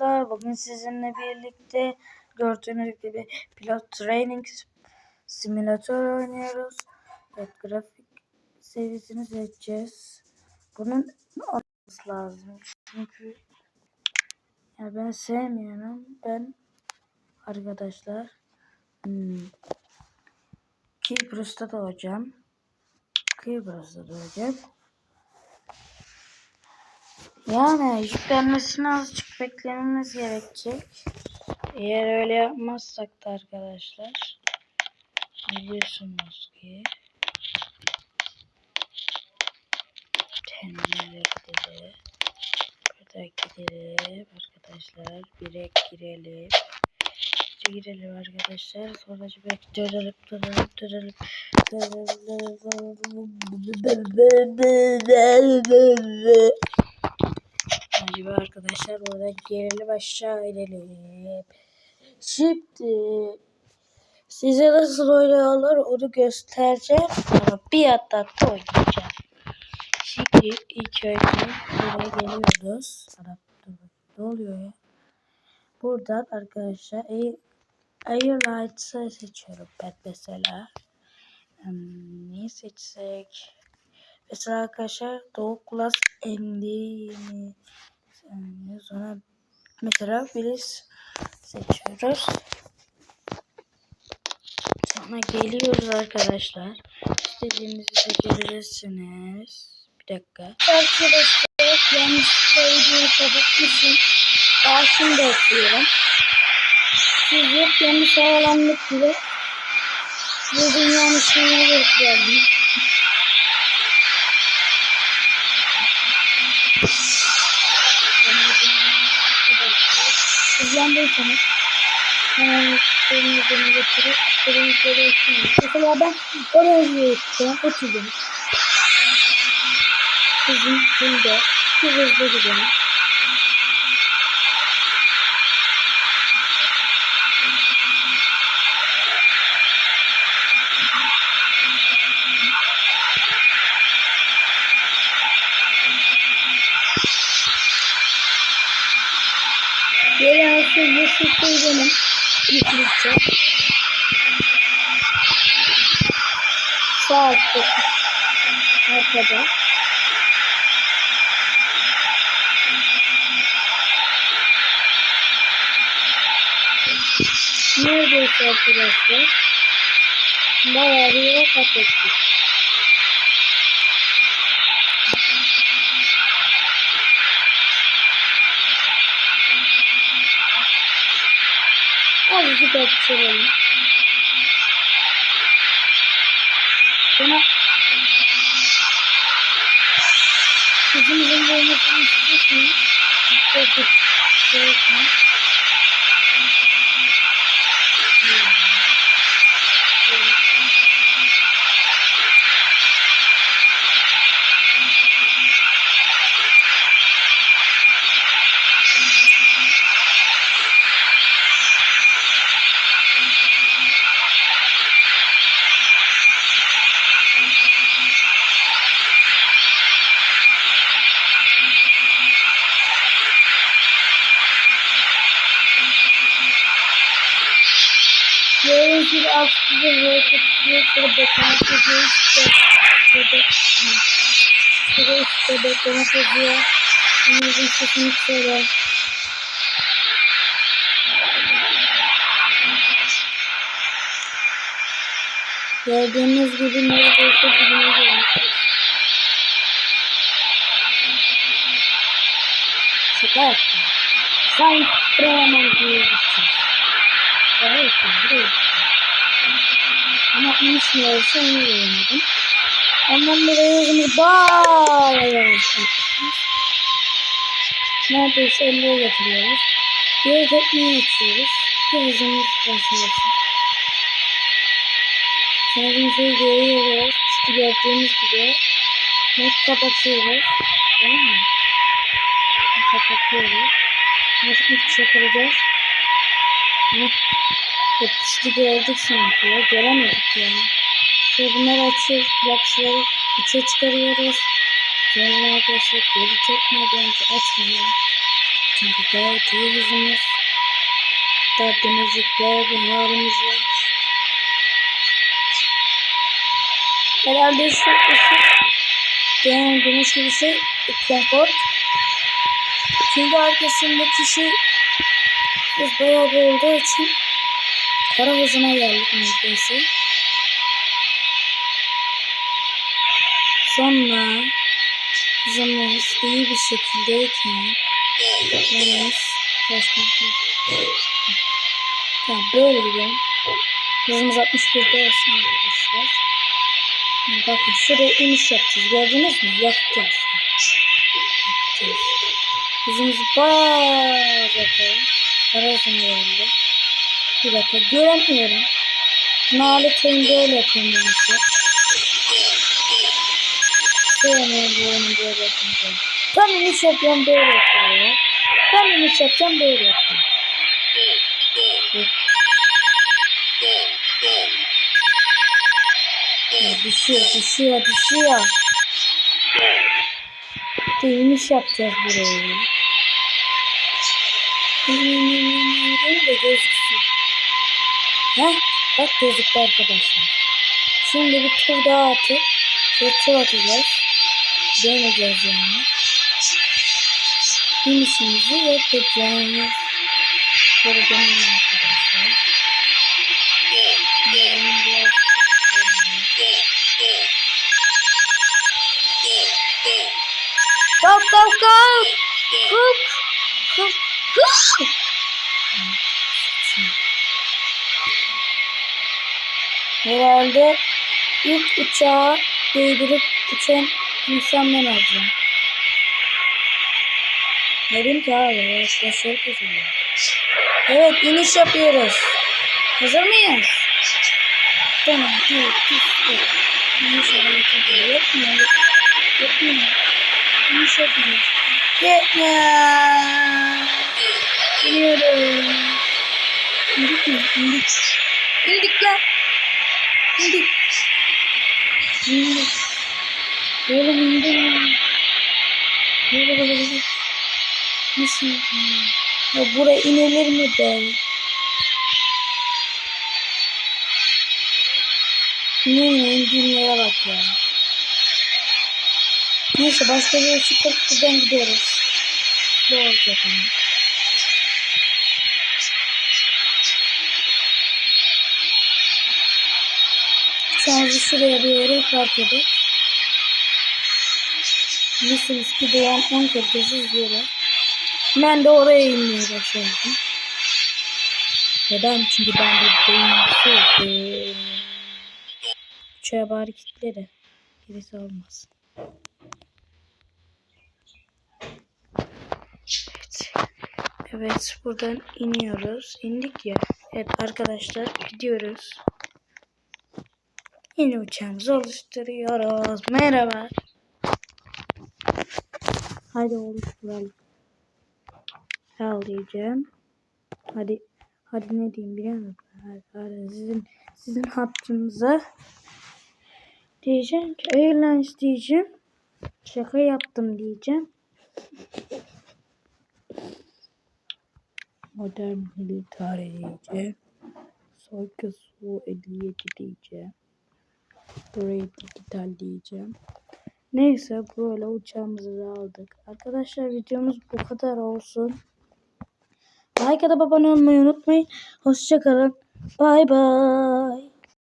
arkadaşlar. Bugün sizinle birlikte gördüğünüz gibi pilot training simülatör oynuyoruz. Evet grafik seviyesini seçeceğiz. Bunun olması lazım. Çünkü ya ben sevmiyorum. Ben arkadaşlar hmm, Kıbrıs'ta doğacağım. Kıbrıs'ta doğacağım. Yani yüklenmesini azıcık beklememiz gerekecek. Eğer öyle yapmazsak da arkadaşlar biliyorsunuz ki gidelim. Burada gidelim arkadaşlar. Bire girelim. Girelim arkadaşlar. Sonra bir dönelim dönelim dönelim. Dönelim. Acaba arkadaşlar buradan gelelim aşağı inelim. Şimdi size nasıl oynuyorlar onu göstereceğim. Ama bir atlatta oynayacağım. Şimdi ilk önce buraya geliyoruz. Ne oluyor ya? Buradan arkadaşlar Air, Airlights'ı seçiyorum ben mesela. Hmm, neyi seçsek? Mesela arkadaşlar MD mi? Yani sonra mesela Filiz seçiyoruz. Sonra geliyoruz arkadaşlar. İstediğinizi seçebilirsiniz. Bir dakika. Arkadaşlar yanlış videoyu kapatmışım. Daha şimdi ekliyorum. Siz hep yanlış havalandık bile. Bu dünyanın şeyine gösterdim. İzlendiysanız hemen istediğiniz yerine getirip istediğiniz yere ekleyin. Mesela ben oraya gideceğim. Oturdum. Bizim bunda bir hızlı gidelim. Benim. Yeşilçe. Sağ altta. Arkada. Neredeyse arkadaşlar. Bayağı bir yere kat ettik. Azıcık açalım. Sonra kızımızın olmasını istiyorsanız dikkat edin. Gördüğünüz gibi alt üstüde yere tutuyor. Sonra beklemek yazıyor. İşte şurada. Şurada işte beklemek yazıyor. Bunun sesini söyle. Gördüğünüz gibi neredeyse dibine gelmişiz. Şaka yaptım. Sanki Bremen diye gideceğiz. Evet, buraya gideceğiz. İniş ne olsa onu öğrendim. Ondan dolayı hızımız bayağı. Neredeyse 50'ye getiriyoruz. Geri tekneyi açıyoruz. Bir hızımız başlasın. Şarjımızı görüyoruz. İşte gördüğünüz gibi. Net kapatıyoruz. Tamam mı? Kapatıyoruz. Nasıl bir şey yapacağız? Yetişti gördük sanki ya. Göremedik yani. Şöyle bunları açıyoruz. Boxları içe çıkarıyoruz. Sonra arkadaşlar geri çekmeden önce açmıyoruz. Çünkü gayet iyi hızımız. Derdimizlikler bir halimiz var. Herhalde şu ışık yani güneş gibi şey komport. Çünkü arkasındaki şey hız bayağı bir olduğu için kara hızına geldik neredeyse. Sonra hızımız iyi bir şekildeyken yalnız başka Tamam böyle gidelim. Hızımız 61'de olsun arkadaşlar. Bakın şuraya iniş yapacağız. Gördünüz mü? Yakacağız. Yakacağız. Hızımız bayağı zaten. Kara hızına geldi. Bir dakika göremiyorum. Nalet oyun böyle maalesef. Sevmiyorum bu oyunu böyle yapınca. Tam iniş yapıyorum böyle yapıyorum. Tam iniş yapacağım böyle yapıyorum. Ya düşüyor, düşüyor, düşüyor. Bir de iniş yapacağız buraya. İnin de gözüksün. Heh, bak gözüktü arkadaşlar. Şimdi bir tur daha atıp şöyle tur atacağız. Deneyeceğiz yani. İnişimizi yapacağız. Şöyle deneyelim arkadaşlar. Kalk kalk kalk. Kalk. Kalk. Kalk. Herhalde ilk uçağa değdirip uçan insan ben olacağım. Dedim ki abi başarı kazanıyor. Evet iniş yapıyoruz. Hazır mıyız? Tamam. Bir, iki, üç. İniş yapıyoruz. Yapmıyor. Yapmıyor. İniş yapıyoruz. Yapmıyor. İniyoruz. İndik mi? İndik. İndik lan. İndik. İndik. Oğlum indim. Böyle böyle böyle. Nasıl indim? Ya buraya inilir mi be? Ne indiğim yere bak ya. Neyse başka bir çıkıp buradan gidiyoruz. Bu olacak ama. Şarjı şuraya bir yere fark edin. Bilirsiniz ki dünyanın en kalitesiz yeri. Ben de oraya inmeye başladım. Neden? Çünkü ben bir beyinlisiydim. Uçağa bari kitle de. Birisi olmaz. Evet. Evet buradan iniyoruz. İndik ya. Evet arkadaşlar gidiyoruz. Yeni uçağımızı oluşturuyoruz. Merhaba. Hadi oluşturalım. Al diyeceğim. Hadi hadi ne diyeyim biliyor musun? Hadi, sizin sizin hattınıza diyeceğim ki Airlines diyeceğim. Şaka yaptım diyeceğim. Modern military diyeceğim. Soyka Su 57 diyeceğim. Digital diyeceğim. Neyse böyle uçağımızı da aldık. Arkadaşlar videomuz bu kadar olsun. Like da abone olmayı unutmayın. Hoşçakalın. Bay bay.